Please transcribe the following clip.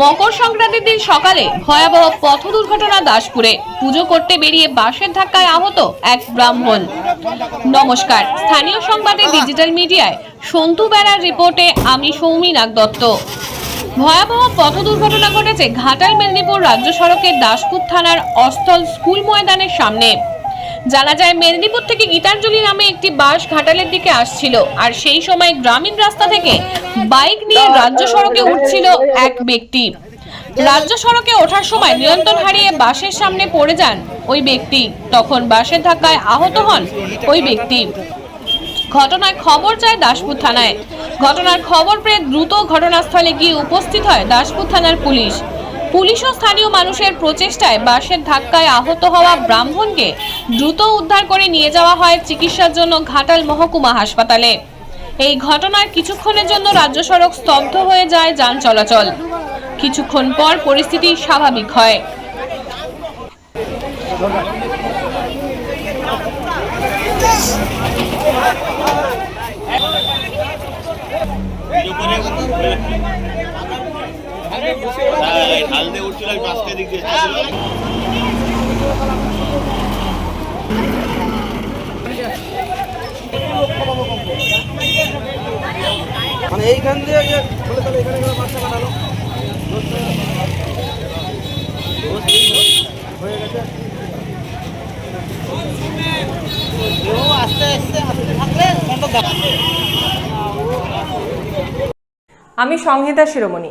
মকর সংক্রান্তির দিন সকালে ভয়াবহ পথ দুর্ঘটনা দাসপুরে। পুজো করতে বেরিয়ে বাসের ধাক্কায় আহত এক ব্রাহ্মণ। নমস্কার। স্থানীয় সংবাদে ডিজিটাল মিডিয়ায় সন্তু বেড়ার রিপোর্টে আমি সৌমি নাগ দত্ত। ভয়াবহ পথ দুর্ঘটনা ঘটেছে ঘাটাল মেদিনীপুর রাজ্য সড়কের দাসপুর থানার অস্থল স্কুল ময়দানের সামনে। জানা যায় মেদিনীপুর থেকে গীতাঞ্জলি নামে একটি বাস ঘাটালের দিকে আসছিল আর সেই সময় গ্রামীণ রাস্তা থেকে বাইক নিয়ে রাজ্য সড়কে উঠছিল এক ব্যক্তি। রাজ্য সড়কে ওঠার সময় নিয়ন্ত্রণ হারিয়ে বাসের সামনে পড়ে যান ওই ব্যক্তি। তখন বাসের ধাক্কায় আহত হন ওই ব্যক্তি। ঘটনায় খবর যায় দাসপুর থানায়। ঘটনার খবর পেয়ে দ্রুত ঘটনাস্থলে গিয়ে উপস্থিত হয় দাসপুর থানার পুলিশ। পুলিশ ও স্থানীয় মানুষের প্রচেষ্টায় বাসের ধাক্কায় আহত হওয়া ব্রাহ্মণকে দ্রুত উদ্ধার করে নিয়ে যাওয়া হয় চিকিৎসার জন্য ঘাটাল মহকুমা হাসপাতালে। এই ঘটনায় কিছুক্ষণের জন্য রাজ্য সড়ক স্তব্ধ হয়ে যায় যান চলাচল। কিছুক্ষণ পর পরিস্থিতি স্বাভাবিক হয়। ঢাল উঠছিল আমি পাঁচটা দিক দিয়ে মানে এইখান দিয়ে এখানে বাচ্চা কাটালো হয়ে গেছে। আমি সংহিতা শিরোমণি।